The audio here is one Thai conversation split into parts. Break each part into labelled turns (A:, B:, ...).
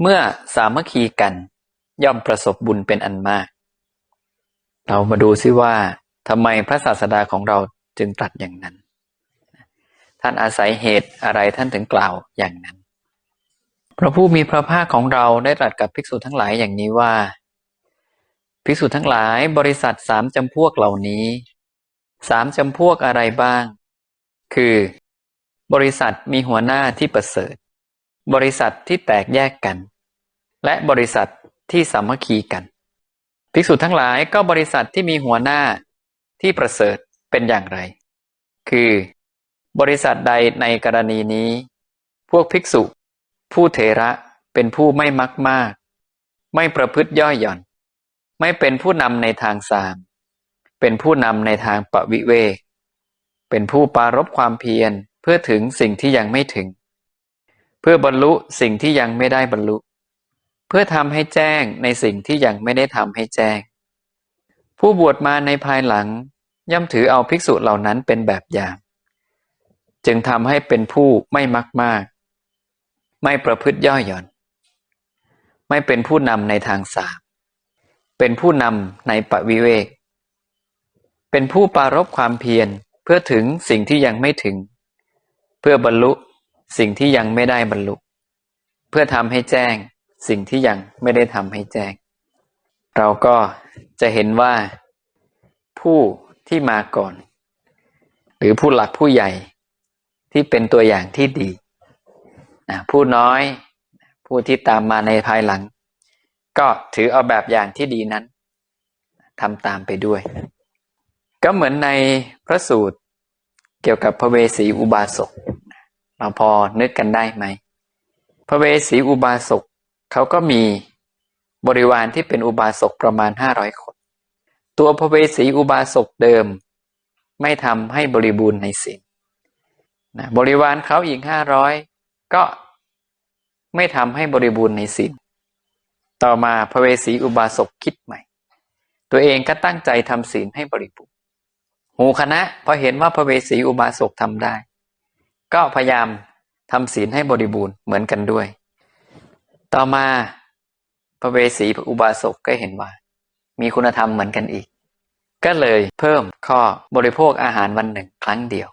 A: เมื่อสามัคคีกัน ย่อมประสบบุญเป็นอันมาก เรามาดูซิว่าทำไมพระศาสดาของเราจึงตรัสอย่างนั้น ท่านอาศัยเหตุอะไรท่านถึงกล่าวอย่างนั้น พระผู้มีพระภาคของเราได้ตรัสกับภิกษุทั้งหลายอย่างนี้ว่า ภิกษุทั้งหลายบริษัทสามจำพวกเหล่านี้สามจำพวกอะไรบ้าง คือ บริษัทมีหัวหน้าที่ประเสริฐ บริษัทที่แตกแยกกัน และบริษัทที่สามัคคีกัน ภิกษุทั้งหลายก็บริษัทที่มีหัวหน้าที่ประเสริฐเป็นอย่างไร คือ บริษัทใดในกรณีนี้ พวกภิกษุ ผู้เทระเป็นผู้ไม่มักมาก ไม่ประพฤติย่อยหย่อน ไม่เป็นผู้นำในทางสาม เป็นผู้นำในทางปวิเวก เป็นผู้ปรารบความเพียรเพื่อถึงสิ่งที่ยังไม่ถึง พื่อบรรลุสิ่งที่ยังไม่ได้บรรลุ เพื่อทำให้แจ้งในสิ่งที่ยังไม่ได้ทำให้แจ้ง ผู้บวชมาในภายหลังย่อมถือเอาภิกษุเหล่านั้นเป็นแบบอย่าง จึงทำให้เป็นผู้ไม่มักมาก ไม่ประพฤติย่อหย่อน ไม่เป็นผู้นำในทางสามเป็นผู้นำในปวิเวก เป็นผู้ปรารบความเพียรเพื่อถึงสิ่งที่ยังไม่ถึง เพื่อบรรลุ สิ่งที่ยังไม่ได้บรรลุ เพื่อทำให้แจ้ง สิ่งที่ยังไม่ได้ทำให้แจ้ง เราก็จะเห็นว่า ผู้ที่มาก่อน หรือผู้หลักผู้ใหญ่ที่เป็นตัวอย่างที่ดีนะผู้น้อย ผู้ที่ตามมาในภายหลัง ก็ถือเอาแบบอย่างที่ดีนั้นทำตามไปด้วย ก็เหมือนในพระสูตรเกี่ยวกับพระเวสสีอุบาสก เราพอนึกกันได้ไหม พระเวสสีอุบาสกเขาก็มีบริวารที่เป็นอุบาสกประมาณห้าร้อยคน ตัวพระเวสสีอุบาสกเดิม ไม่ทำให้บริบูรณ์ในศีลนะบริวารเขาอีกห้าร้อยก็ไม่ทำให้บริบูรณ์ในศีลต่อมาพระเวสสีอุบาสกคิดใหม่ ตัวเองก็ตั้งใจทำศีลให้บริบูรณ์หูคณะพอเห็นว่าพระเวสสีอุบาสกทำได้ ก็พยายามทำศีลให้บริบูรณ์เหมือนกันด้วย ต่อมาพระเวสสีอุบาสกก็เห็นว่า มีคุณธรรมเหมือนกันอีก ก็เลยเพิ่มข้อบริโภคอาหารวันหนึ่งครั้งเดียว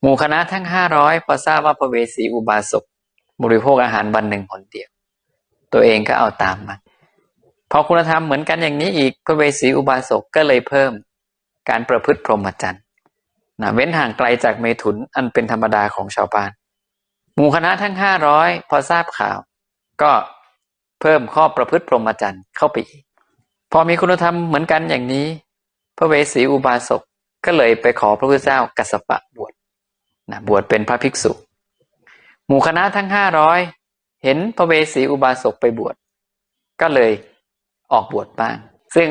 A: หมู่คณะทั้งห้าร้อยพอทราบว่าพระเวสสีอุบาสกบริโภคอาหารวันหนึ่งคนเดียว ตัวเองก็เอาตามมาพอคุณธรรมเหมือนกันอย่างนี้อีกพระเวสสีอุบาสกก็เลยเพิ่ม การประพฤติพรหมจรรย์ นะเว้นห่างไกลจากเมถุนอันเป็นธรรมดาของชาวบ้านหมู่คณะทั้งห้าร้อยพอทราบข่าว ก็เพิ่มข้อประพฤติพรหมจรรย์เข้าไปอีก พอมีคุณธรรมเหมือนกันอย่างนี้ พระเวสสีอุบาสกก็เลยไปขอพระพุทธเจ้ากัสสปะบวชนะบวชเป็นพระภิกษุ หมู่คณะทั้งห้าร้อยเห็นพระเวสสีอุบาสกไปบวชก็เลยออกบวชบ้าง ซึ่ง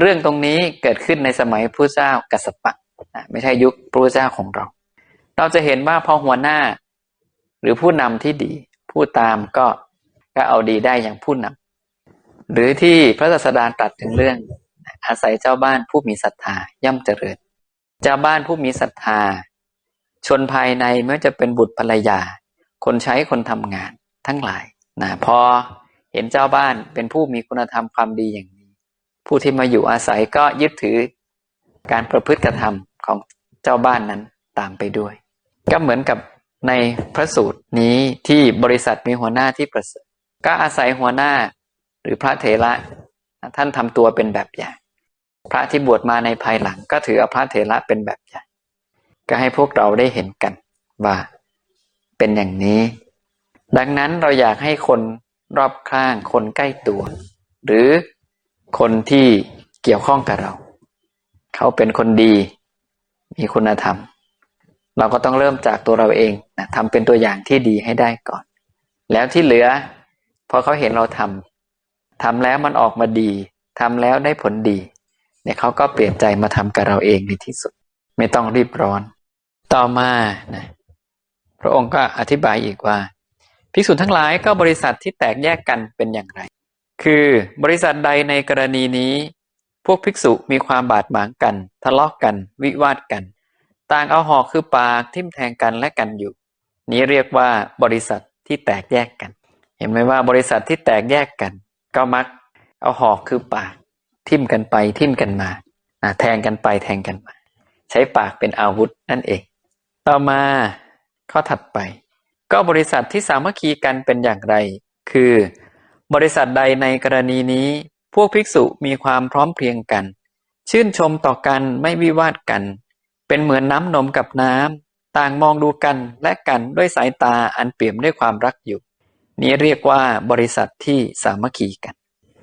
A: เรื่องตรงนี้เกิดขึ้นในสมัยพระเจ้ากัสสปะ ไม่ใช่ยุคพระเจ้าของเรา เราจะเห็นว่าพอหัวหน้า หรือผู้นำที่ดี ผู้ตามก็ก็เอาดีได้อย่างผู้นำหรือที่พระศาสดาตรัสถึงเรื่อง อาศัยเจ้าบ้านผู้มีศรัทธาย่อมเจริญ เจ้าบ้านผู้มีศรัทธา ชนภายในไม่ว่าจะเป็นบุตรภรรยา คนใช้คนทำงานทั้งหลายนะพอเห็นเจ้าบ้านเป็นผู้มีคุณธรรมความดีอย่างนี้ ผู้ที่มาอยู่อาศัยก็ยึดถือ การประพฤติกระทำของเจ้าบ้านนั้นตามไปด้วย ก็เหมือนกับในพระสูตรนี้ที่บริษัทมีหัวหน้าที่ประเสริฐก็อาศัยหัวหน้าหรือพระเถระท่านทำตัวเป็นแบบอย่าง พระที่บวชมาในภายหลังก็ถือเอาพระเถระเป็นแบบอย่าง ก็ให้พวกเราได้เห็นกันว่าเป็นอย่างนี้ ดังนั้นเราอยากให้คนรอบข้างคนใกล้ตัว หรือคนที่เกี่ยวข้องกับเรา เขาเป็นคนดี มีคุณธรรม เราก็ต้องเริ่มจากตัวเราเองนะทำเป็นตัวอย่างที่ดีให้ได้ก่อน แล้วที่เหลือพอเขาเห็นเราทำทำแล้วมันออกมาดีทำแล้วได้ผลดีเนี่ยเขาก็เปลี่ยนใจมาทำกับเราเองในที่สุด ไม่ต้องรีบร้อน ต่อมานะพระองค์ก็อธิบายอีกว่าภิกษุทั้งหลายก็บริษัทที่แตกแยกกันเป็นอย่างไร คือบริษัทใดในกรณีนี้ พวกภิกษุมีความบาดหมางกัน ทะเลาะกกัน วิวาทกัน ต่างเอาหอกคือปากทิ่มแทงกันและกันอยู่ นี้เรียกว่าบริษัทที่แตกแยกกัน เห็นไหมว่าบริษัทที่แตกแยกกัน ก็มัก เอาหอกคือปาก ทิ่มกันไปทิ่มกันมาอะแทงกันไปแทงกันมา ใช้ปากเป็นอาวุธนั่นเอง ต่อมาข้อถัดไป ก็บริษัทที่สามัคคีกันเป็นอย่างไร คือ บริษัทใดในกรณีนี้ พวกภิกษุมีความพร้อมเพรียงกัน ชื่นชมต่อกันไม่วิวาทกัน เป็นเหมือนน้ำนมกับน้ำต่างมองดูกันและกันด้วยสายตาอันเปี่ยมด้วยความรักอยู่ นี้เรียกว่าบริษัทที่สามัคคีกัน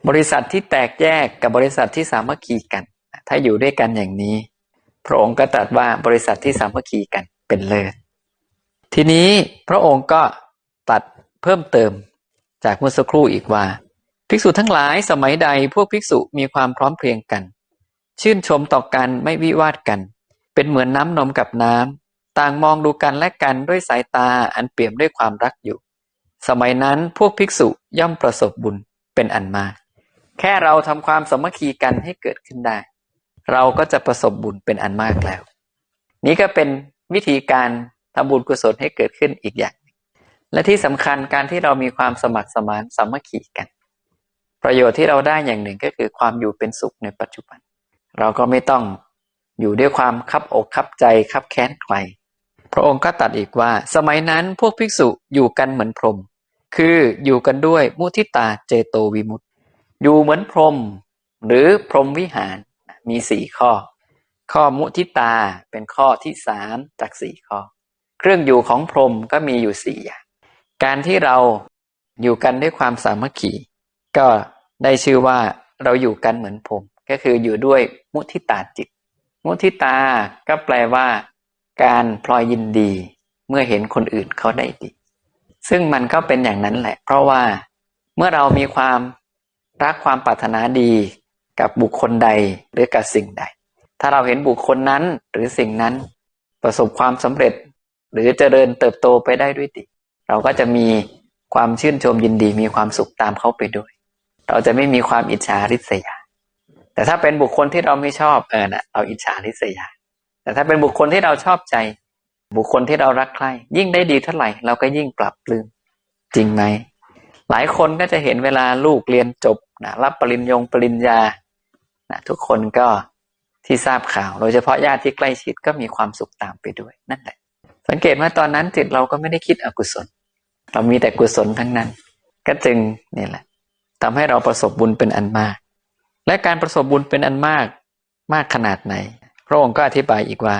A: บริษัทที่แตกแยกกับบริษัทที่สามัคคีกัน ถ้าอยู่ด้วยกันอย่างนี้ พระองค์ก็ตรัสว่าบริษัทที่สามัคคีกันเป็นเลิศทีนี้พระองค์ก็ตัดเพิ่มเติมจากเมื่อสักครู่อีกว่า ภิกษุทั้งหลายสมัยใดพวกภิกษุมีความพร้อมเพรียงกัน ชื่นชมต่อกันไม่วิวาทกัน เป็นเหมือนน้ำนมกับน้ำต่างมองดูกันและกันด้วยสายตาอันเปี่ยมด้วยความรักอยู่ สมัยนั้นพวกภิกษุย่อมประสบบุญเป็นอันมาก แค่เราทำความสมัคคีกันให้เกิดขึ้นได้ เราก็จะประสบบุญเป็นอันมากแล้ว นี้ก็เป็นวิธีการทำบุญกุศลให้เกิดขึ้นอีกอย่าง และที่สำคัญการที่เรามีความสมัครสมานสามัคคีกัน ประโยชน์ที่เราได้อย่างหนึ่งก็คือความอยู่เป็นสุขในปัจจุบัน เราก็ไม่ต้องอยู่ด้วยความคับอกคับใจคับแค้นใครพระองค์ก็ตัดอีกว่า สมัยนั้นพวกภิกษุอยู่กันเหมือนพรหมคืออยู่กันด้วยมุทิตาเจโตวิมุตติ อยู่เหมือนพรหมหรือพรหมวิหารมีสี่ข้อ ข้อมุทิตาเป็นข้อที่สามจากสี่ข้อ เครื่องอยู่ของพรหมก็มีอยู่สี่อย่างการที่เราอยู่กันด้วยความสามัคคี ก็ได้ชื่อว่าเราอยู่กันเหมือนพรหมก็คืออยู่ด้วยมุทิตาจิต มุทิตาก็แปลว่า การพลอยยินดีเมื่อเห็นคนอื่นเขาได้ดี ซึ่งมันก็เป็นอย่างนั้นแหละ เพราะว่าเมื่อเรามีความรักความปรารถนาดีกับบุคคลใดหรือกับสิ่งใด ถ้าเราเห็นบุคคลนั้นหรือสิ่งนั้น ประสบความสำเร็จ หรือเจริญเติบโตไปได้ด้วยดี เราก็จะมีความชื่นชมยินดีมีความสุขตามเขาไปด้วย เราจะไม่มีความอิจฉาริษยา แต่ถ้าเป็นบุคคลที่เราไม่ชอบเออนะเราอิจฉาริษยา แต่ถ้าเป็นบุคคลที่เราชอบใจ บุคคลที่เรารักใคร่ยิ่งได้ดีเท่าไหร่ เราก็ยิ่งปรับปลืมจริงไหมหลายคนก็จะเห็นเวลาลูกเรียนจบนะรับปริญญงปริญญานะทุกคนก็ที่ทราบข่าว โดยเฉพาะญาติที่ใกล้ชิดก็มีความสุขตามไปด้วยนั่นแหละ สังเกตว่าตอนนั้นจิตเราก็ไม่ได้คิดอกุศล เรามีแต่กุศลทั้งนั้น ก็จึงนี่แหละ ทำให้เราประสบบุญเป็นอันมาก และการประสบบุญเป็นอันมากมากขนาดไหน พระองค์ก็อธิบายอีกว่า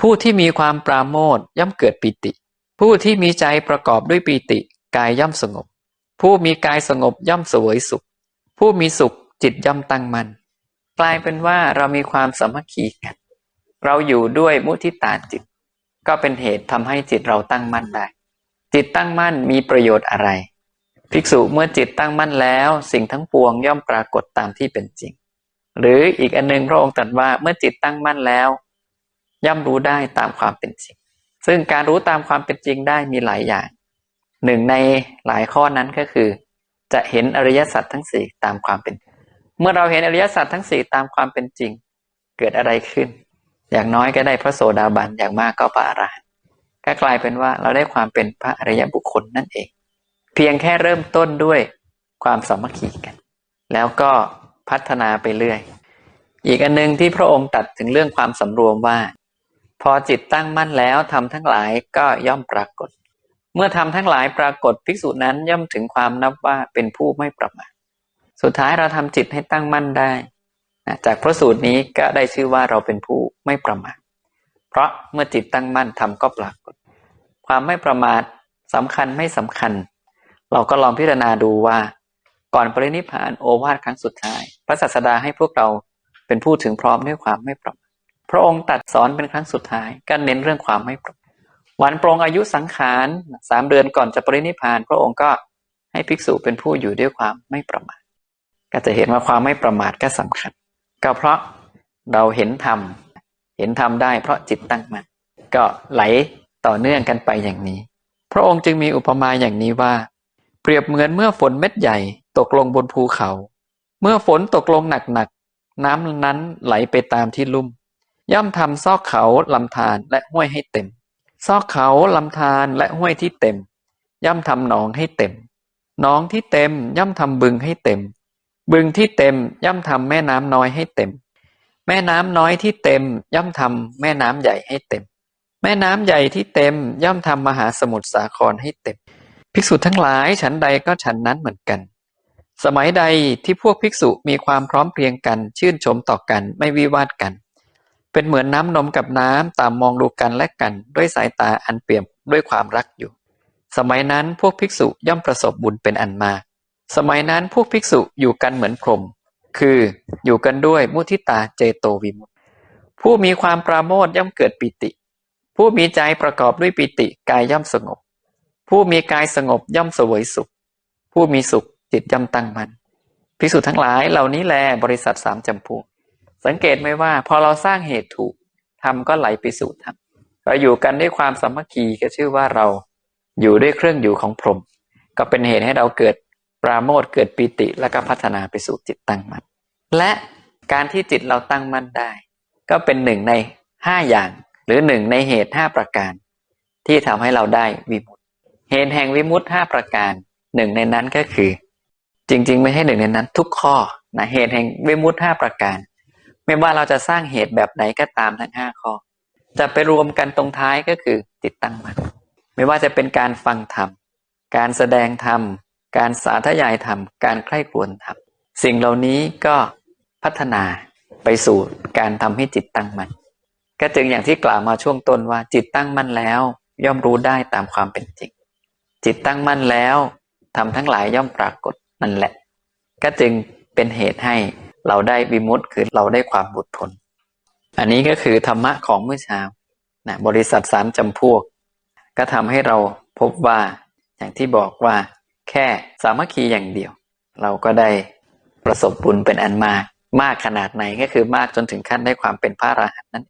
A: ผู้ที่มีความปราโมทย่อมเกิดปิติ ผู้ที่มีใจประกอบด้วยปิติ กายย่อมสงบ ผู้มีกายสงบย่อมสวยสุข ผู้มีสุขจิตย่อมตั้งมัน่นกลายเป็นว่าเรามีความสามัคคีกัน เราอยู่ด้วยมุทิตาจิต ก็เป็นเหตุทำให้จิตเราตั้งมั่นได้ จิตตั้งมั่นมีประโยชน์อะไร ภิกษุเมื่อจิตตั้งมั่นแล้ว สิ่งทั้งปวงย่อมปรากฏตามที่เป็นจริง หรืออีกอันนึงพระองค์ตรัสว่าเมื่อจิตตั้งมั่นแล้ว ย่อมรู้ได้ตามความเป็นจริง ซึ่งการรู้ตามความเป็นจริงได้มีหลายอย่างหนึ่งในหลายข้อนั้นก็คือ จะเห็นอริยสัจทั้งสี่ตามความเป็น เมื่อเราเห็นอริยสัจทั้งสี่ตามความเป็นจริง เกิดอะไรขึ้น อย่างน้อยก็ได้พระโสดาบันอย่างมากก็พระอรหันต์ก็กลายเป็นว่าเราได้ความเป็นพระอริยบุคคลนั่นเอง เพียงแค่เริ่มต้นด้วยความสามัคคีกัน แล้วก็พัฒนาไปเรื่อย อีกอันนึงที่พระองค์ตัดถึงเรื่องความสำรวมว่า พอจิตตั้งมั่นแล้วทำทั้งหลายก็ย่อมปรากฏ เมื่อทำทั้งหลายปรากฏภิกษุนั้นย่อมถึงความนับว่าเป็นผู้ไม่ประมาทสุดท้ายเราทำจิตให้ตั้งมั่นได้จากพระสูตรนี้ก็ได้ชื่อว่าเราเป็นผู้ไม่ประมาทเพราะเมื่อจิตตั้งมั่นทำก็ปรากฏ ความไม่ประมาทสำคัญไม่สำคัญ เราก็ลองพิจารณาดูว่า ก่อนปรินิพานโอวาทครั้งสุดท้าย พระศาสดาให้พวกเราเป็นผู้ถึงพร้อมด้วยความไม่ประมาทพระองค์ตัดสอนเป็นครั้งสุดท้ายก็เน้นเรื่องความไม่ประมาทวันปรงอายุสังขารสามเดือนก่อนจะปรินิพาน พระองค์ก็ให้ภิกษุเป็นผู้อยู่ด้วยความไม่ประมาทก็จะเห็นว่าความไม่ประมาทก็สำคัญ ก็เพราะเราเห็นธรรมเห็นธรรมได้เพราะจิตตั้งมั่นก็ไหลต่อเนื่องกันไปอย่างนี้ พระองค์จึงมีอุปมาอย่างนี้ว่า เปรียบเหมือนเมื่อฝนเม็ดใหญ่ตกลงบนภูเขา เมื่อฝนตกลงหนักๆน้ำนั้นไหลไปตามที่ลุ่ม ย่อมทำซอกเขาลำธารและห้วยให้เต็ม ซอกเขาลำธารและห้วยที่เต็ม ย่อมทำหนองให้เต็มหนองที่เต็มย่อมทำบึงให้เต็ม บึงที่เต็มย่อมทำแม่น้ำน้อยให้เต็ม แม่น้ำน้อยที่เต็มย่อมทำแม่น้ำใหญ่ให้เต็ม แม่น้ำใหญ่ที่เต็มย่อมทำมหาสมุทรสาครให้เต็ม ภิกษุทั้งหลายฉันใดก็ฉันนั้นเหมือนกัน สมัยใดที่พวกภิกษุมีความพร้อมเพรียงกัน ชื่นชมต่อกันไม่วิวาทกัน เป็นเหมือนน้ำนมกับน้ำตามมองดูกันและกัน ด้วยสายตาอันเปี่ยมด้วยความรักอยู่ สมัยนั้นพวกภิกษุย่อมประสบบุญเป็นอันมาก สมัยนั้นพวกภิกษุอยู่กันเหมือนพรหมคืออยู่กันด้วยมุทิตาเจโตวิมุตติผู้มีความปราโมทย่อมเกิดปิติ ผู้มีใจประกอบด้วยปิติกายย่อมสงบ ผู้มีกายสงบย่อมเสวยสุข ผู้มีสุขจิตย่อมตั้งมัน่นภิกษุทั้งหลายเหล่านี้แลบริษัทสามจำพวกสังเกตไหมว่า พอเราสร้างเหตุถูกธรรมก็ไหลไปสู่ธรรมเราอยู่กันด้วยความสามัคคีก็ชื่อว่าเราอยู่ด้วยเครื่องอยู่ของพรหมก็เป็นเหตุให้เราเกิดปราโมทเกิดปิติแล้วก็พัฒนาไปสู่จิตตั้งมั่นและการที่จิตเราตั้งมั่นได้ ก็เป็นหนึ่งในห้าอย่าง หรือหนึ่งในเหตุห้าประการ ที่ทำให้เราได้วิมุต เหตุแห่งวิมุตห้าประการหนึ่งในนั้นก็คือ จริง ๆ ไม่ใช่หนึ่งในนั้น ทุกข้อนะเหตุแห่งวิมุตห้าประการ ไม่ว่าเราจะสร้างเหตุแบบไหนก็ตามทั้งห้าข้อ จะไปรวมกันตรงท้ายก็คือจิตตั้งมั่นไม่ว่าจะเป็นการฟังธรรม การแสดงธรรม การสาธยายธรรม การใคร่ครวญธรรม สิ่งเหล่านี้ก็พัฒนาไปสู่การทำให้จิตตั้งมั่นก็จึงอย่างที่กล่าวมาช่วงต้นว่าจิตตั้งมั่นแล้ว ย่อมรู้ได้ตามความเป็นจริง จิตตั้งมั่นแล้วทำทั้งหลายย่อมปรากฏนั่นแหละ ก็จึงเป็นเหตุให้เราได้วิมุตต์คือเราได้ความบุดพ้นอันนี้ก็คือธรรมะของเมื่อเช้านะบริษัทสามจำพวก ก็ทำให้เราพบว่าอย่างที่บอกว่า แค่สามัคคีอย่างเดียว เราก็ได้ประสบบุญเป็นอันมากมากขนาดไหนก็คือมากจนถึงขั้นได้ความเป็นพระอรหันต์นั่น